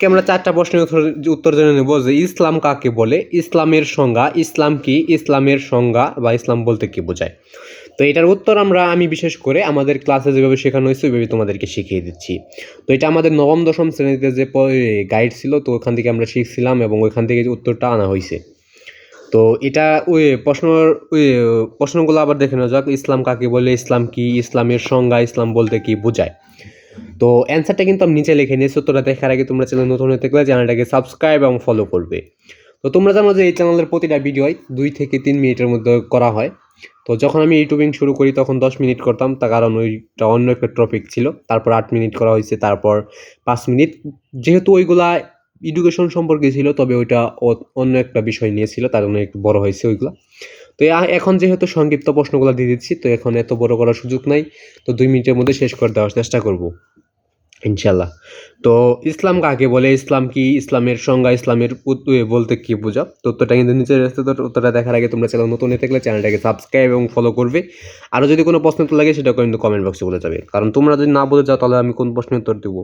আজকে আমরা চারটা প্রশ্নের উত্তর জেনে নেব যে ইসলাম কাকে বলে? ইসলামের সংজ্ঞা, ইসলাম কি? ইসলামের সংজ্ঞা বা ইসলাম বলতে কি বোঝায়? তো এটার উত্তর আমরা, আমি বিশেষ করে আমাদের ক্লাসে যেভাবে শেখানো হয়েছে ওইভাবে তোমাদেরকে শিখিয়ে দিচ্ছি। তো এটা আমাদের নবম, দশম শ্রেণীতে যে গাইড ছিল, তো ওখান থেকে আমরা শিখছিলাম এবং ওইখান থেকে উত্তরটা আনা হয়েছে। তো এটা ওই প্রশ্ন ওই প্রশ্নগুলো আবার দেখে নেওয়া যাক, ইসলাম কাকে বলে? ইসলাম কি? ইসলামের সংজ্ঞা, ইসলাম বলতে কি বোঝায়? তো অ্যান্সারটা কিন্তু আমি নিচে লিখে নিয়েছি, উত্তরটা দেখার আগে তোমরা চ্যানেল নতুন হতে গেলে চ্যানেলটাকে সাবস্ক্রাইব এবং ফলো করবে। তো তোমরা জানো যে এই চ্যানেলের প্রতিটা ভিডিওই দুই থেকে তিন মিনিটের মধ্যে করা হয়। তো যখন আমি ইউটিউবিং শুরু করি, তখন দশ মিনিট করতাম, তার কারণ ওইটা অন্য একটা টপিক ছিল। তারপর আট মিনিট করা হয়েছে, তারপর পাঁচ মিনিট। যেহেতু ওইগুলা এডুকেশন সম্পর্কে ছিল, তবে ওইটা অন্য একটা বিষয় নিয়েছিল তার জন্য একটু বড় হয়েছে ওইগুলা। তো এখন যেহেতু সংক্ষিপ্ত প্রশ্নগুলো দিয়ে দিচ্ছি, তো এখন এত বড় করার সুযোগ নাই। তো দুই মিনিটের মধ্যে শেষ করে দেওয়ার চেষ্টা করব ইনশাল্লাহ তো ইসলাম কাকে বলে, ইসলাম কি? ইসলামের সংজ্ঞা, ইসলামের বলতে কি বোঝা তো উত্তরটা কিন্তু নিচে রয়েছে, তো উত্তরটা দেখার আগে তোমরা চ্যানেল নতুন হয়ে থাকলে চ্যানেলটাকে সাবস্ক্রাইব এবং ফলো করবে। আরও যদি কোনো প্রশ্ন উত্তর লাগে সেটা কিন্তু কমেন্ট বক্সে বলে যাবে। কারণ তোমরা যদি না বলে যাও, তাহলে আমি কোন প্রশ্নের উত্তর দেবো?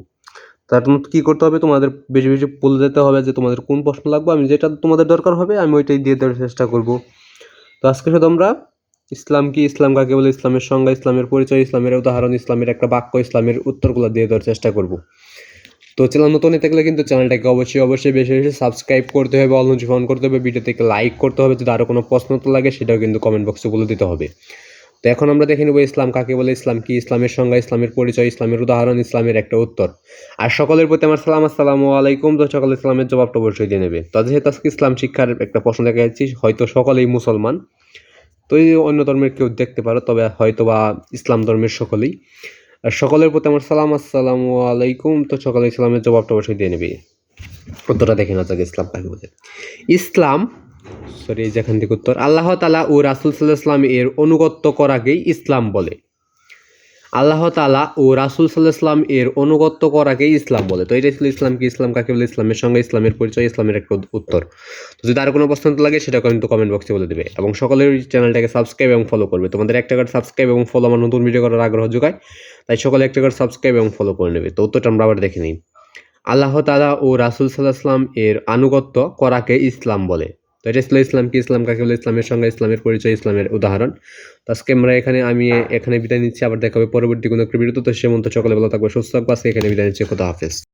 তার কী করতে হবে? তোমাদের বেশি বেশি বলে যেতে হবে যে তোমাদের কোন প্রশ্ন লাগবে? আমি যেটা তোমাদের দরকার হবে, আমি ওইটাই দিয়ে দেওয়ার চেষ্টা করব। তো আজকে শুধু আমরা ইসলাম কি, ইসলাম কাকে বলে, ইসলামের সংজ্ঞা, ইসলামের পরিচয়, ইসলামের উদাহরণ, ইসলামের একটা বাক্য, ইসলামের উত্তরগুলো দিয়ে দেওয়ার চেষ্টা করব। তো চ্যানেল নতুন হয়ে গেলে কিন্তু চ্যানেলটাকে অবশ্যই অবশ্যই বেশি বেশি সাবস্ক্রাইব করতে হবে অল করতে হবে ভিডিও থেকে লাইক করতে হবে, যদি আরও কোনো প্রশ্ন তো লাগে, সেটাও কিন্তু কমেন্ট বক্সে বলে দিতে হবে। তো এখন আমরা দেখে নেব ইসলাম কাকে বলে, ইসলাম কি, ইসলামের সংজ্ঞা, ইসলামের পরিচয়, ইসলামের উদাহরণ, ইসলামের একটা উত্তর। আর সকলের প্রতি আমার সালাম, আসসালামু আলাইকুম। তো সকল ইসলামের জবাবটা অবশ্যই দিয়ে নেবে। তো যেহেতু আজকে ইসলাম শিক্ষার একটা প্রশ্ন দেখা যাচ্ছি, হয়তো সকলেই মুসলমান। তো অন্য ধর্মের কেউ দেখতে পারো, তবে হয়তো বা ইসলাম ধর্মের সকলেই। আর সকলের প্রতি আমার সালাম, আসসালামু আলাইকুম। তো সকলে ইসলামের জবাবটা অবশ্যই দিয়ে নেবে। উত্তরটা দেখে না যাক ইসলাম কাকে বলে। ইসলাম সরি যেখান থেকে উত্তর। আল্লাহ তালা ও রাসুল সাল্লাহ ইসলাম এর অনুগত্য করাকেই ইসলাম বলে। আল্লাহ তালা ও রাসুল সাল্লাহ ইসলাম এর অনুগত্য করাকেই ইসলাম বলে। তো এটা ছিল ইসলাম কি, ইসলাম কাকে বলে? ইসলামের সঙ্গে ইসলামের পরিচয়, ইসলামের একটা উত্তর। তো যদি আর কোনো প্রশ্ন লাগে, সেটা কিন্তু কমেন্ট বক্সে বলে দেবে। এবং সকলের চ্যানেলটাকে সাবস্ক্রাইব এবং ফলো করবে। তোমাদের একটা করে সাবস্ক্রাইব এবং ফলো আমার নতুন ভিডিও করার আগ্রহ যোগায়, তাই সকলে একটা করে সাবস্ক্রাইব এবং ফলো করে নেবে। তো উত্তরটা আমরা আবার দেখে নিই। আল্লাহ তালা ও রাসুল সাল্লাহ ইসলাম এর আনুগত্য করাকে ইসলাম বলে। তো এটা ছিল ইসলাম কি? ইসলাম কাকে বলে? ইসলামের সঙ্গে ইসলামের পরিচয়, ইসলামের উদাহরণ। তো আজকে আমরা এখানে, আমি এখানে বিদায় নিচ্ছি, আবার দেখা হবে পরবর্তী কোনো ক্রিবিরত তো সে সকলে ভালো থাকবে, সুস্থ থাকব। আজকে এখানে বিদায় নিচ্ছি। খোদা হাফেজ।